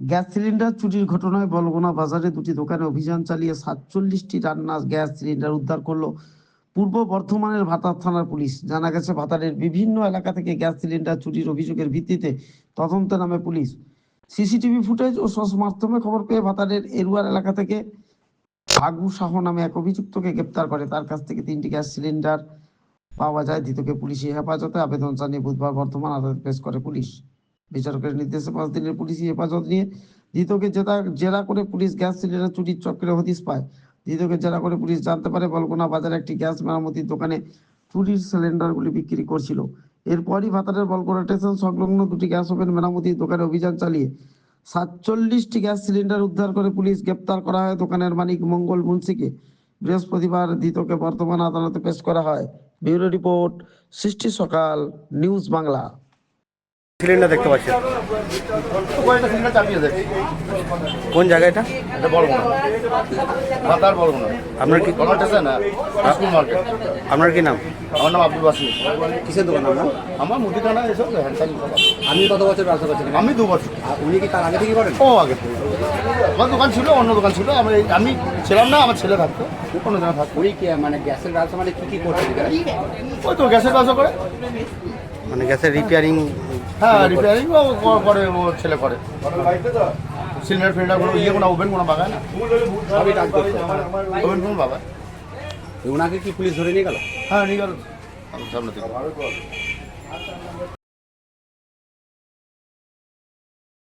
Gas cylinder চুরির ঘটনায় বলগোনা বাজারে দুটি দোকানে অভিযান চালিয়ে সাতচল্লিশটি রান্না গ্যাস সিলিন্ডার উদ্ধার করল পূর্ব বর্ধমানের ভাতার থানার পুলিশ। জানা গেছে, ভাতারের বিভিন্ন এলাকা থেকে গ্যাস সিলিন্ডার চুরির অভিযোগের ভিত্তিতে তদন্তে নামে পুলিশ। সিসিটিভি ফুটেজ ও সস মাধ্যমে খবর পেয়ে ভাতারের এরুয়ার এলাকা থেকে আগু শাহ নামে এক অভিযুক্তকে গ্রেপ্তার করে। তার কাছ থেকে তিনটি গ্যাস সিলিন্ডার পাওয়া যায়। ধৃতকে পুলিশি হেফাজতে আবেদন জানিয়ে বুধবার বর্ধমান আদালতে পেশ করে পুলিশ। বিচারকের নির্দেশে পাঁচ দিনের পুলিশি হেফাজত নিয়ে ধৃতকে জেরা জেরা করে পুলিশ গ্যাস সিলিন্ডার, চুরির চক্রে হদিশ পায়। ধৃতকে জেরা করে পুলিশ জানতে পারে বলগুনা বাজারে একটি গ্যাস মেরামতির দোকানে চুরির সিলিন্ডারগুলি বিক্রি করছিল। এরপরই ভাতারের বলগোনা স্টেশন সংলগ্ন দুটি গ্যাস ওভেন মেরামতির দোকানে অভিযান চালিয়ে সাতচল্লিশটি গ্যাস সিলিন্ডার উদ্ধার করে পুলিশ গ্রেপ্তার করা হয়। দোকানের মালিক মঙ্গল মুন্সিকে। বৃহস্পতিবার ধৃতকে বর্তমান আদালতে পেশ করা হয়। ব্যুরো রিপোর্ট, সৃষ্টি সকাল, নিউজ বাংলা। সিলিন্ডার দেখতে পাচ্ছেন। কোন জায়গায় এটা আপনার কি আপনার কি নাম? আমার নাম আব্দুল বাসিম। কিসের দোকান আপনার? আমার মুদিখানা এসব আপনি কত বছর ব্যবসা করছেন? আমি দু বছর। উনি কি তার আগে থেকে করেন? ও আগে থেকে। আমার দোকান ছিল অন্য দোকান ছিল। আমি আমি ছিলাম না আমার ছেলে থাকতো। অন্য জনে থাকতো। উনি কি মানে গ্যাসের ব্যবসা মানে কি কি করছেন এখানে? ওই তো গ্যাসের ব্যবসা করে। মানে গ্যাসের রিপেয়ারিং হ্যাঁ রিপেয়ারিং করে। ও ছেলে করে। সিলিন্ডার ফিলিন্ডার কোনো ইয়ে কোনো ওভেন কোনো বাগায় না? সবই কাজ করতো ওভেন কোনো বাগায়? ওনাকে কি পুলিশ ধরে নিয়ে গেল? হ্যাঁ নিয়ে গেল। সামনে থেকে।